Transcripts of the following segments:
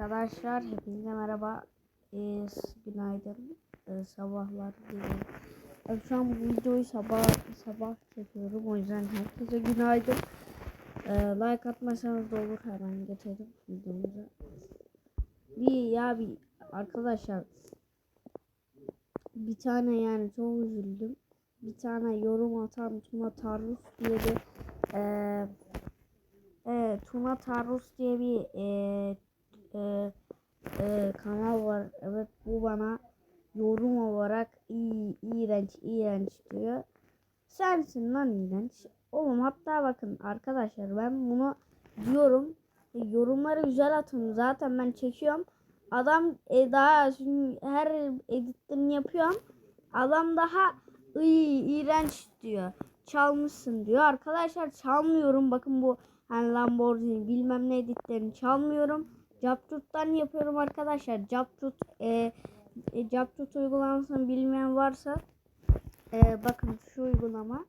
Arkadaşlar hepinize merhaba. Ee, günaydın. Ee, sabahlar diliyorum. Ben şu bu videoyu sabah sabah çekiyorum. O yüzden herkese günaydın. Ee, like atmasanız da olur. Hemen geçelim videomuza. Bir ya bir arkadaşlar bir tane yani çok üzüldüm. Bir tane yorum atan Tuna Tarus diye bir eee Evet, Tuna Tarus diye bir eee eee, eee, kanal var. Evet, bu bana yorum olarak iyi, iğrenç, iğrenç diyor. Sensin lan iğrenç. Oğlum hatta bakın arkadaşlar ben bunu diyorum. E, yorumları güzel atın. Zaten ben çekiyorum. Adam e, daha şimdi her editlerini yapıyorum. Adam daha iyi, iğrenç diyor. Çalmışsın diyor. Arkadaşlar çalmıyorum. Bakın bu hani Lamborghini bilmem ne editlerini çalmıyorum. Captut'tan yapıyorum arkadaşlar. Captut e, e, Captut uygulamasını bilmeyen varsa e, bakın şu uygulama.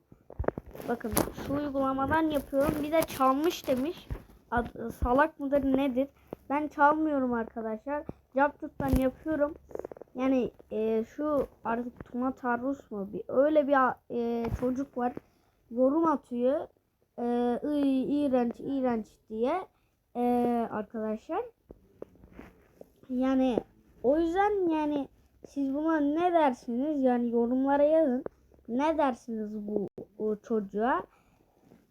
Bakın şu uygulamadan yapıyorum. Bir de çalmış demiş. Ad- salak mıdır nedir? Ben çalmıyorum arkadaşlar. Captut'tan yapıyorum. Yani e, şu artık Tuna Tarus mu? Bir, öyle bir e, çocuk var. Yorum atıyor. E, "Iy, iğrenç, iğrenç diye. E, arkadaşlar. Yani o yüzden yani siz buna ne dersiniz? Yani yorumlara yazın. Ne dersiniz bu, bu çocuğa?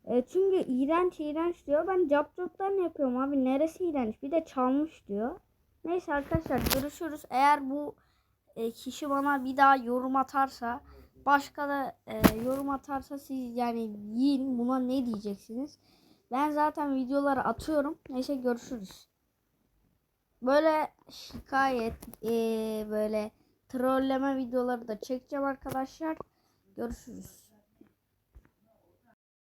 E, çünkü iğrenç iğrenç diyor. Ben capcuktan yapıyorum abi. Neresi iğrenç? Bir de çalmış diyor. Neyse arkadaşlar görüşürüz. Eğer bu e, kişi bana bir daha yorum atarsa başka da e, yorum atarsa siz yani yiyin buna ne diyeceksiniz? Ben zaten videoları atıyorum. Neyse görüşürüz. Böyle şikayet e, böyle trolleme videoları da çekeceğim arkadaşlar. Görüşürüz.